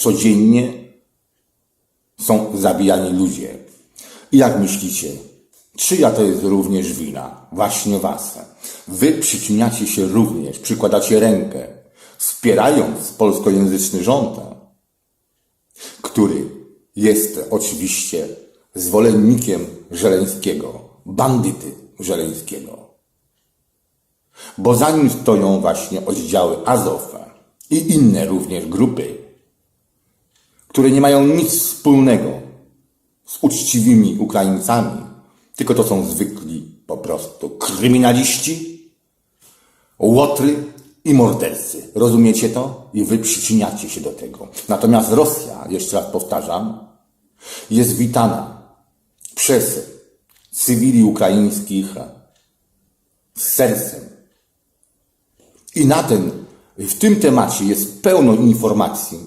codziennie są zabijani ludzie. I jak myślicie, czyja to jest również wina? Właśnie was. Wy przyczyniacie się również, przykładacie rękę, wspierając polskojęzyczny rząd, który jest oczywiście zwolennikiem Żeleńskiego, bandyty Żeleńskiego. Bo za nim stoją właśnie oddziały Azow i inne również grupy, które nie mają nic wspólnego z uczciwymi Ukraińcami, tylko to są zwykli po prostu kryminaliści, łotry i mordercy. Rozumiecie to? I wy przyczyniacie się do tego. Natomiast Rosja, jeszcze raz powtarzam, jest witana przez cywili ukraińskich z sercem. I na ten, w tym temacie jest pełno informacji,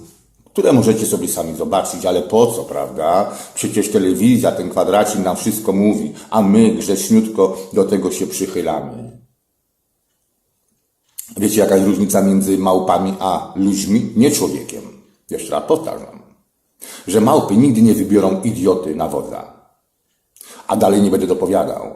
które możecie sobie sami zobaczyć, ale po co, prawda? Przecież telewizja, ten kwadracik nam wszystko mówi, a my grzeczniutko do tego się przychylamy. Wiecie, jaka jest różnica między małpami a ludźmi? Nie człowiekiem. Jeszcze raz powtarzam, że małpy nigdy nie wybiorą idioty na wodza. A dalej nie będę dopowiadał.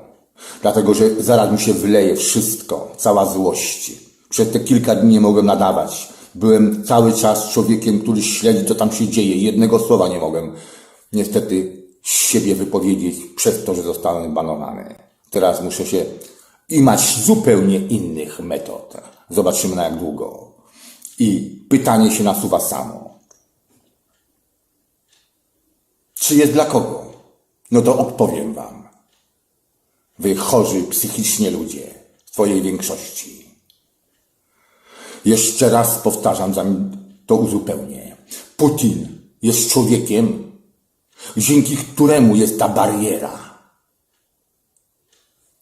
Dlatego, że zaraz mi się wyleje wszystko, cała złość. Przez te kilka dni nie mogłem nadawać. Byłem cały czas człowiekiem, który śledzi, co tam się dzieje. Jednego słowa nie mogłem niestety siebie wypowiedzieć przez to, że zostałem banowany. Teraz muszę się i mać zupełnie innych metod. Zobaczymy na jak długo. I pytanie się nasuwa samo. Czy jest dla kogo? No to odpowiem wam. Wy chorzy psychicznie ludzie, w twojej większości. Jeszcze raz powtarzam, zanim to uzupełnię. Putin jest człowiekiem, dzięki któremu jest ta bariera.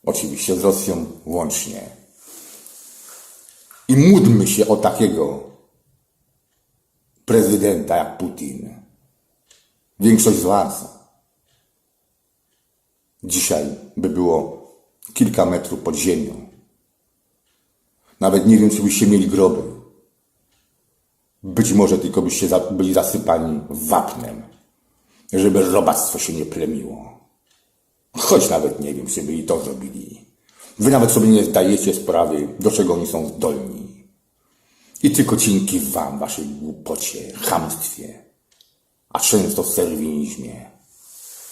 Oczywiście z Rosją łącznie. I módlmy się o takiego prezydenta jak Putin. Większość z Was dzisiaj by było kilka metrów pod ziemią. Nawet nie wiem, czy byście mieli groby. Być może tylko byście byli zasypani wapnem, żeby robactwo się nie plemiło. Choć nawet nie wiem, czy by i to zrobili. Wy nawet sobie nie zdajecie sprawy, do czego oni są zdolni. I tylko dzięki wam, waszej głupocie, chamstwie, a często serwinizmie,